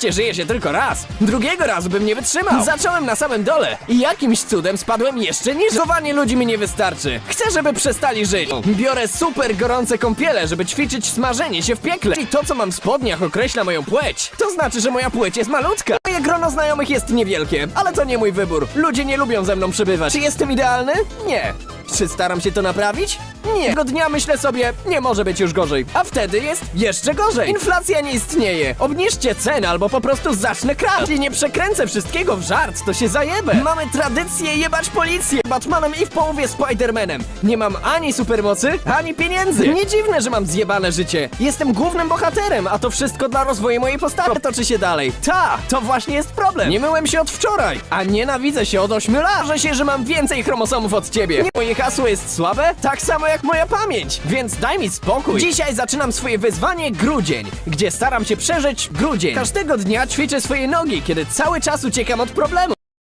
szczęście żyje się tylko raz. Drugiego razu bym nie wytrzymał. Zacząłem na samym dole i jakimś cudem spadłem jeszcze niżej. Zowanie ludzi mi nie wystarczy. Chcę, żeby przestali żyć. Biorę super gorące kąpiele, żeby ćwiczyć smażenie się w piekle. I to, co mam w spodniach, określa moją płeć. To znaczy, że moja płeć jest malutka. Moje grono znajomych jest niewielkie, ale to nie mój wybór. Ludzie nie lubią ze mną przebywać. Czy jestem idealny? Nie. Czy staram się to naprawić? Nie. Tego dnia myślę sobie, nie może być już gorzej. A wtedy jest jeszcze gorzej. Inflacja nie istnieje. Obniżcie ceny albo po prostu zacznę kraść. Jeśli nie przekręcę wszystkiego w żart, to się zajebę. Mamy tradycję jebać policję. Batmanem i w połowie Spidermanem. Nie mam ani supermocy, ani pieniędzy. Nie dziwne, że mam zjebane życie. Jestem głównym bohaterem, a to wszystko dla rozwoju mojej postawy toczy się dalej. Ta, to właśnie jest problem. Nie myłem się od wczoraj, a nienawidzę się od 8 lat. Że się, że mam więcej chromosomów od ciebie. Nie, moje hasło jest słabe, tak samo jak moja pamięć, więc daj mi spokój. Dzisiaj zaczynam swoje wyzwanie grudzień, gdzie staram się przeżyć grudzień. Każdego dnia ćwiczę swoje nogi, kiedy cały czas uciekam od problemu.